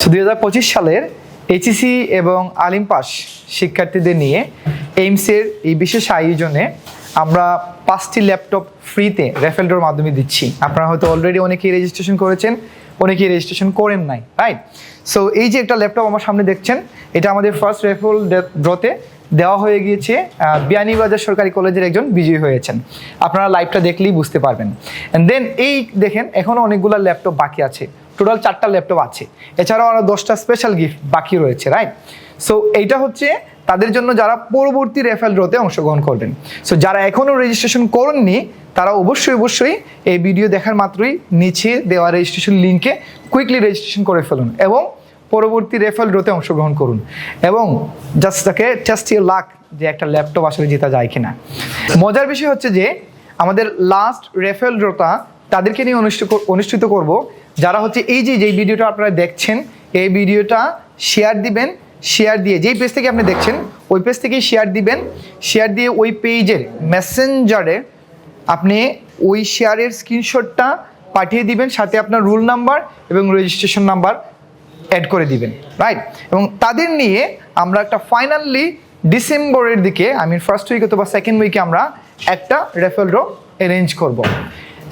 দুই হাজার পঁচিশ সালের এইচএসি এবং আলিম পাস শিক্ষার্থীদের নিয়ে এইমসের এই বিশেষ আয়োজনে আমরা পাঁচটি ল্যাপটপ ফ্রিতে রেফেলডোর মাধ্যমে দিচ্ছি। আপনারা হয়তো অলরেডি অনেকেই রেজিস্ট্রেশন করেছেন, অনেকেই রেজিস্ট্রেশন করেন নাই রাইট সো এই যে একটা ল্যাপটপ আমার সামনে দেখছেন, এটা আমাদের ফার্স্ট রেফেল ড্রতে দেওয়া হয়ে গিয়েছে বিয়ানীবাজার সরকারি কলেজের একজন বিজয়ী হয়েছেন। আপনারা লাইভটা দেখলেই বুঝতে পারবেন। দেন এই দেখেন এখনও অনেকগুলো ল্যাপটপ বাকি আছে। টোটাল চারটা ল্যাপটপ আছে। এছাড়াও আরও দশটা স্পেশাল গিফট বাকি রয়েছে রাইট সো এইটা হচ্ছে তাদের জন্য যারা পরবর্তী রেফেল ড্রতে অংশগ্রহণ করবেন। সো যারা এখনও রেজিস্ট্রেশন করেননি, তারা অবশ্যই অবশ্যই এই ভিডিও দেখার মাত্রই নিচে দেওয়া রেজিস্ট্রেশন লিঙ্কে কুইকলি রেজিস্ট্রেশন করে ফেলুন এবং পরবর্তী রেফেল ড্রতে অংশগ্রহণ করুন। এবং জাস্ট তাকে টেস্ট ইউর লাক যে একটা ল্যাপটপ আসলে জেতা যায় কিনা। মজার বিষয় হচ্ছে যে, আমাদের লাস্ট রেফেল ড্রটা তাদেরকে নিয়ে অনুষ্ঠিত অনুষ্ঠিত করব। যারা হচ্ছে এই যে, যেই ভিডিওটা আপনারা দেখছেন, এই ভিডিওটা শেয়ার দিবেন শেয়ার দিয়ে যেই পেজ থেকে আপনি দেখছেন, ওই পেজ থেকেই শেয়ার দিবেন। শেয়ার দিয়ে ওই পেজের মেসেঞ্জারে আপনি ওই শেয়ারের স্ক্রিনশটটা পাঠিয়ে দিবেন, সাথে আপনার রুল নাম্বার এবং রেজিস্ট্রেশন নাম্বার অ্যাড করে দিবেন রাইট এবং তাদের নিয়ে আমরা একটা ফাইনালি ডিসেম্বরের দিকে আমি ফার্স্ট উইক অথবা সেকেন্ড উইকে আমরা একটা রেফেল ড্র অ্যারেঞ্জ করব।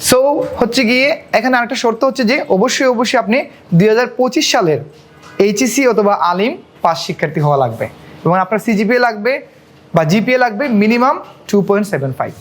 সো হচ্ছে গিয়ে এখানে আরেকটা শর্ত হচ্ছে যে অবশ্যই অবশ্যই আপনি দুই হাজার পঁচিশ সালের এইচএসি অথবা আলিম পাস শিক্ষার্থী হওয়া লাগবে। এবং আপনার সিজিপিএ লাগবে বা জিপিএ লাগবে minimum two point seven five